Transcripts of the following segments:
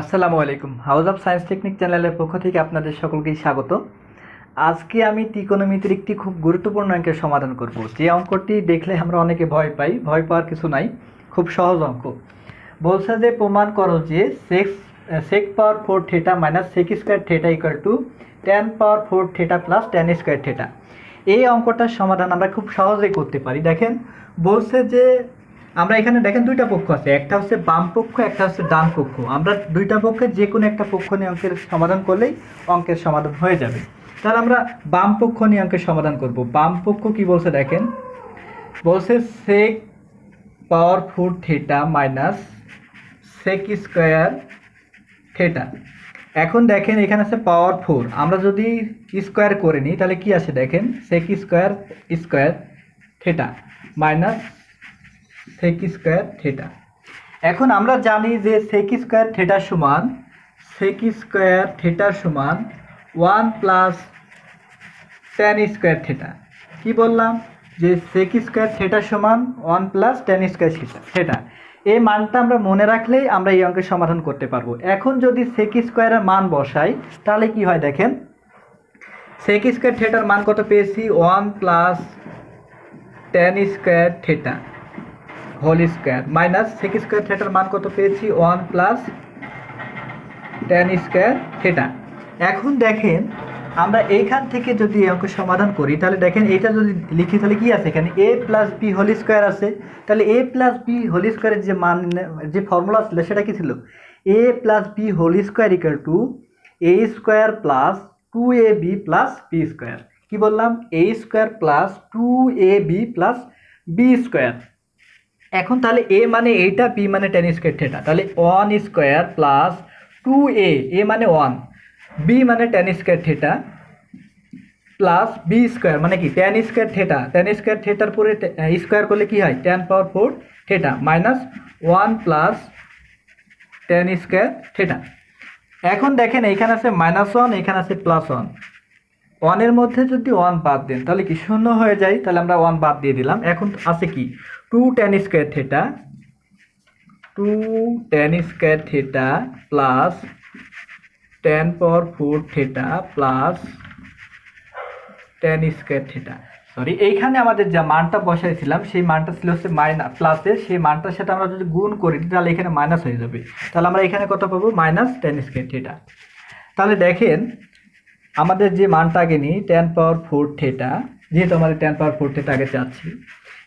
আসসালামু আলাইকুম। House of science technique চ্যানেলের পক্ষ থেকে আপনাদের সকলকেই স্বাগত। আজকে আমি ত্রিকোণমিতির একটি খুব গুরুত্বপূর্ণ অঙ্কের সমাধান করব। যে অঙ্কটি দেখলে আমরা অনেকে ভয় পাই, ভয় পাওয়ার কিছু নাই, খুব সহজ অঙ্ক। বলছে যে প্রমাণ করো যে sec sec power four theta minus sec square theta equal to tan power four theta plus tan square theta এই অঙ্কটার সমাধান আমরা খুব সহজেই করতে পারি। দেখেন, বলছে যে আমরা এখানে দেখেন দুইটা পক্ষ আছে, একটা হচ্ছে বাম পক্ষ, একটা হচ্ছে ডান পক্ষ। আমরা দুইটা পক্ষে যে কোনো একটা পক্ষ নিয়ে অঙ্কের সমাধান করলেই অঙ্কের সমাধান হয়ে যাবে। তাহলে আমরা বাম পক্ষ নিয়ে অঙ্কের সমাধান করব। বাম পক্ষ কি বলছে দেখেন? বলছে sec power four theta minus sec square theta এখন দেখেন এখানে আছে পাওয়ার ফোর আমরা যদি স্কোয়ার করে নিই, তাহলে কি আছে দেখেন? Sec square square theta minus sec square theta এখন আমরা জানি যে সেক স্কোয়ার থেটার সমান সেক স্কোয়ার থেটার সমান one plus tan square theta কি বললাম? যে সেক স্কোয়ার থেটার সমান one plus tan square theta এই মানটা আমরা মনে রাখলেই আমরা এই অঙ্কের সমাধান করতে পারব। এখন যদি সেক স্কোয়ারের মান বসাই, তাহলে কি হয় দেখেন? সেক স্কোয়ার থেটার মান কত পেয়েছি? One plus tan square theta whole square, minus sec square থেটার মান কত পেয়েছি? One plus tan square theta এখন দেখেন, আমরা এইখান থেকে যদি অঙ্ক সমাধান করি, তাহলে দেখেন এটা যদি লিখি, তাহলে কি আছে এখানে? A plus B whole square আছে। তাহলে এ প্লাস বি হোল স্কোয়ারের যে মান, যে ফর্মুলা ছিল, সেটা কি ছিল? A plus B whole square equal to A square plus two A B plus B square কি বললাম? A square plus two A B plus B square এখন তাহলে এ মানে এইটা বি মানে টেন স্কোয়ার থেটা তাহলে one square plus two A A মানে one B মানে tan square theta plus B square মানে কি? Tan square theta tan square থেটার পরে স্কোয়ার করলে কি হয়? Tan power four theta minus one plus tan square theta এখন দেখেন, এইখানে আছে মাইনাস ওয়ান এখানে আছে প্লাস ওয়ান ওয়ানের মধ্যে যদি ওয়ান বাদ দেন, তাহলে কি শূন্য হয়ে যায়? তাহলে আমরা ওয়ান বাদ দিয়ে দিলাম। এখন আছে কি? Two tan square theta two tan square theta plus tan পর four theta plus tan square theta sorry এইখানে আমাদের যা মানটা বসাইছিলাম, সেই মানটা ছিল হচ্ছে মাইনাস প্লাসের সেই মানটার সাথে আমরা যদি গুণ করি, তাহলে এখানে মাইনাস হয়ে যাবে। তাহলে আমরা এখানে কত পাবো? মাইনাস টেন স্কোয়ার থেটা তাহলে দেখেন আমাদের যে মানটা আগে নিই টেন পাওয়ার ফোর থেটা যেহেতু আমাদের টেন পাওয়ার ফোর থেটা আগে চাচ্ছি,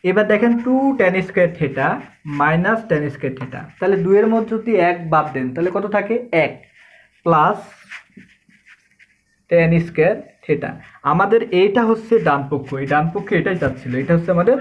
এবার দেখেন two tan square theta minus tan square theta তাহলে দুয়ের মধ্যে যদি এক বাদ দেন, তাহলে কত থাকে? এক প্লাস টেন স্কোয়ার থেটা আমাদের এইটা হচ্ছে ডান পক্ষ এই ডান পক্ষে এটাই চাচ্ছিল, এটা হচ্ছে আমাদের